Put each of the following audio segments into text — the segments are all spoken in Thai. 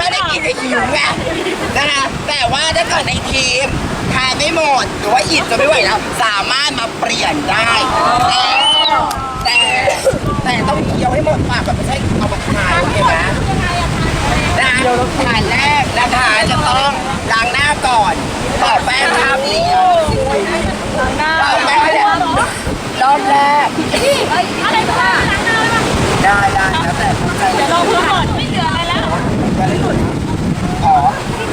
ก็ได้กินในหิวไงนะคะแต่ว่าถ้าเกิดในทีมทานไม่หมดหรือว่าอิ่มจะไม่ไหวแล้วสามารถมาเปลี่ยนได้แต่แต่แต่ต้องเคี้ยวให้หมดปากแบบไม่ใช่เอามาทานโอเคไหมนะทานแรกนะคะจะต้องล้างหน้าก่อนต่อแป้งข้าวเหนียวต่อแป้งเนี่ยรอบแรกอะไรบ้างได้ได้แล้วแต่ใจเดี๋ยวลองเพื่อก่อนไม่เหลือ อะไรแล้วขอ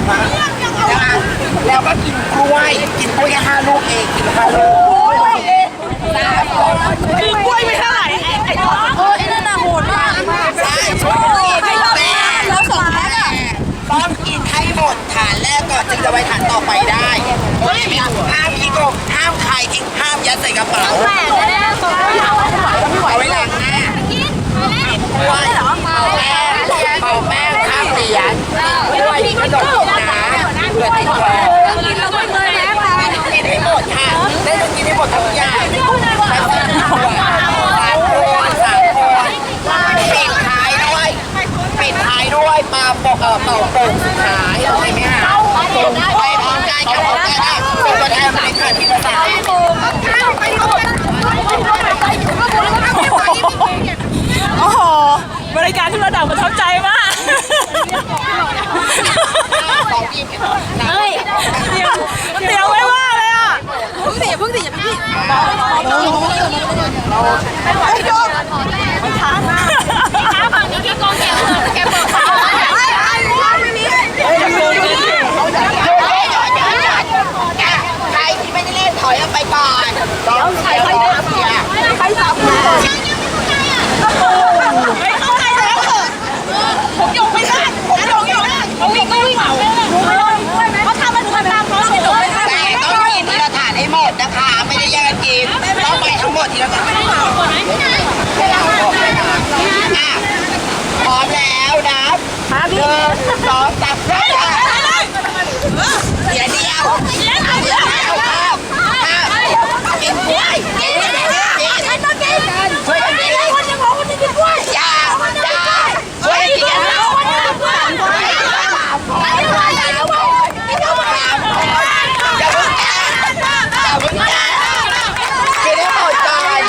มาแล้วก็กินกล้วย กินกล้วยแค่ห้าลูกเอง กินห้าลูกสามคนคือกล้วยไม่เท่าไหร่ไอ้ไอ้ตัวเออไอ้นั่นน่ะโหดมากใช่ช่วยกินให้หมดแล้วสองแพ็คอะต้องกินให้หมดฐานแรกก่อนจึงจะไปฐานต่อไปได้ไม่เอาห้ามพี่กงห้ามใครทิ้งห้ามยัดใส่กระเป๋า แม่แน่ๆตัวไม่เอาไม่ไหวไม่ไหว เอาไว้ล้างหน้า กินไปแล้ว กล้วยเป่าแป้งเป่าแป้งข้าวเหนียวกล้วยขนมนะเพื่อติดคอ กินแล้วมันเลยแล้วค่ะ กินให้หมดค่ะได้ต้องกินให้หมดทุกอย่างแล้วก็ถั่วสามคนสามคนปิดท้ายด้วยปิดท้าย ด้วยปลาโปะเอ่อเป่าโป่งสุดท้ายโอเคไหมคะไปพร้อมกันกับพร้อมกันอะเป็นตัวแทนบริษัทที่จะสามโอ้โห บริการที่ระดับประทับใจมาก สองทีมเฮ้ยเดี๋ยวเดี๋ยวไม่ว่าเลยอะขาฝั่งนี้กี่กองแกะแกะเปิดขา ใครที่ไม่ได้เล่นถอยออกไปก่อนต้องใครใครเสียใครสับมือ ไม่เข้าใจแล้วผมยกไม่ได้ผมยกไม่ได้ผมยกไม่ได้เขาทำมาหนูทำตามเขาไม่ยกไม่ได้ แต่ต้องกินทีละถาดให้หมดนะคะ ไม่ได้แย่งกันกินต้องไปทั้งหมดทีละถาดให้เราหมดเลยนะอะพร้อมแล้วนะหนึ่งสองสามเริ่มเดี๋ยวเดียวเดี๋ยวเดียวครับกินกล้วยกินกินกินช่วยกันกินอย่าอย่าช่วยกันกินนะอย่าเพิ่งแก่อย่าเพิ่งแก่กินให้หมดก่อน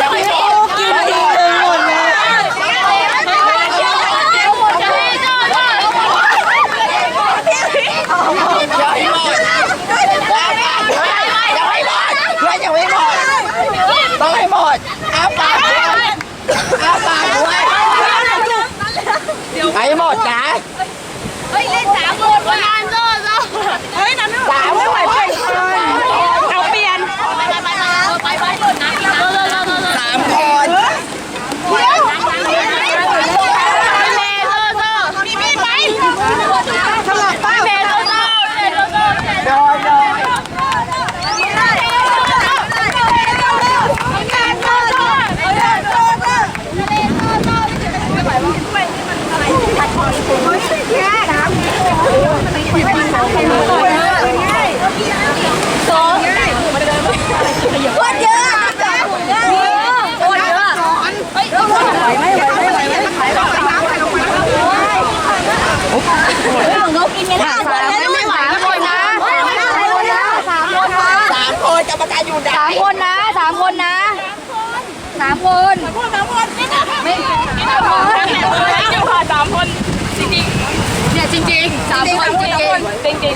จะไม่หมดกินดีเลยหมดเลยอย่าให้หมดอย่าให้หมดเพื่อนยังไม่หมดต้องให้หมดอ้าปากด้วยอ้าปากด้วยไปหมดนะ เฮ้ย เล่นสามคนวันนั้นโซ่โซ่ เฮ้ยนั้น สามไม่ไหวเพื่อน เอาเปลี่ยน ไปไปไปไปไปหยุดนะโซ่โซ่โซ่โซ่ สามคน แม่โซ่โซ่มีมีดไหมสลับป้าแม่โซ่โซ่แม่โซ่โซ่ โดนโดน ไม่ไหวแล้วคนนะสามคนนะ สามคนกรรมการอยู่ไหน สามคนนะสามคนนะ สามคนไม่เดี๋ยวพอสามคนจริงเนี่ยจริงๆสามคนจริงๆจริง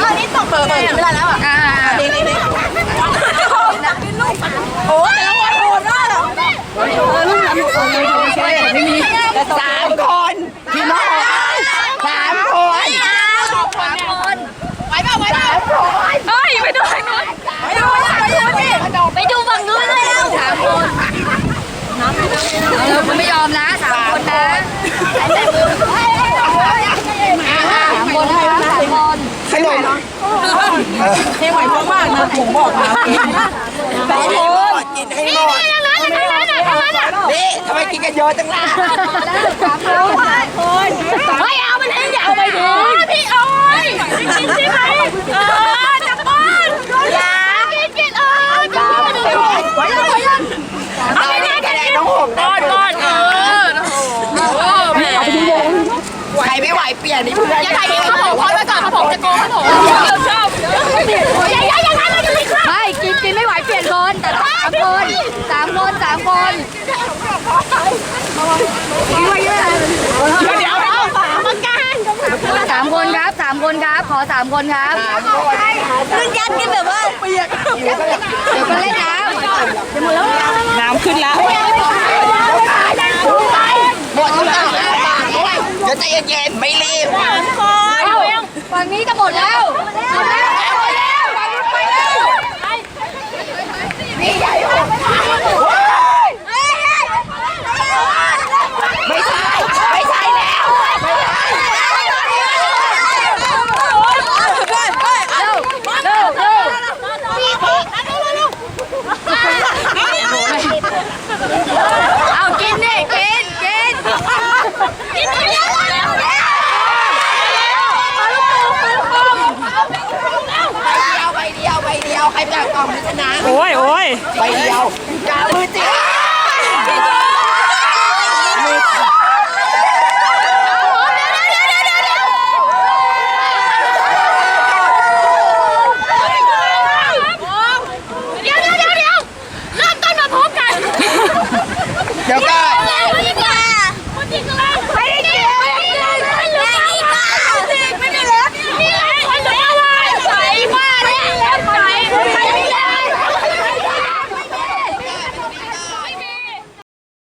อันนี้ตกเปิดไม่ได้แล้วอะอ่านี่นี่นี่ โอ้แต่ละคนโหดมากอะ สามคนพี่น้องสามคน สามคนไหวเปล่าไหวเปล่า เฮ้ยไปดูทางนู้น ไปดูไปดูฝั่งนู้นเลยสามคน เราคุณไม่ยอมนะสามคนนะแต่มือสามคนนะสามคนขนมเทไหวเพราะมากนะผมบอกมากินให้หมดกินให้หมดนั่นนั่นนั่นนั่นนั่นนั่นนี่ทำไมกินกันเยอะจังล่ะสามคนเฮ้ยเอามันให้อย่าเอาไปดูพี่อ้อยจริงใช่ไหมเออจับบ้านอย่ากินกินเออกินกินไหวยังไหวยัง ส ปลี่ยนนี่เพื่อนอย่าถ่ายคลิปครับผมพอไว้ก่อนครับผมจะโกงครับผมชอบอย่าอย่าอย่างนั้นเลยอย่าเลยครับไม่กินกินไม่ไหวเปลี่ยนคนแต่ต้องสามคนสามคนสามคนกินไว้เยอะเดี๋ยวเดี๋ยวประกันสามคนครับสามคนครับขอสามคนครับมึงยัดกันแบบว่าเปียกเดี๋ยวก็เล่นน้ำน้ำขึ้นแล้ว หมดแล้วเดี๋ยวใจเย็นๆ ไม่รีบเอาฝั่งนี้จะหมดแล้วหมดแล้วหมดแล้วฝั่งนู้นไปแล้ว ไม่ใช่ไม่ใช่แล้ว เร็วเร็วเอากินดิกินกิน กินเยอะแล้ว ใบเดียวใบเดียวใบเดียวใครแบกกล่องช นะโอ้ยโอ้ยใบเดียวกามือจริง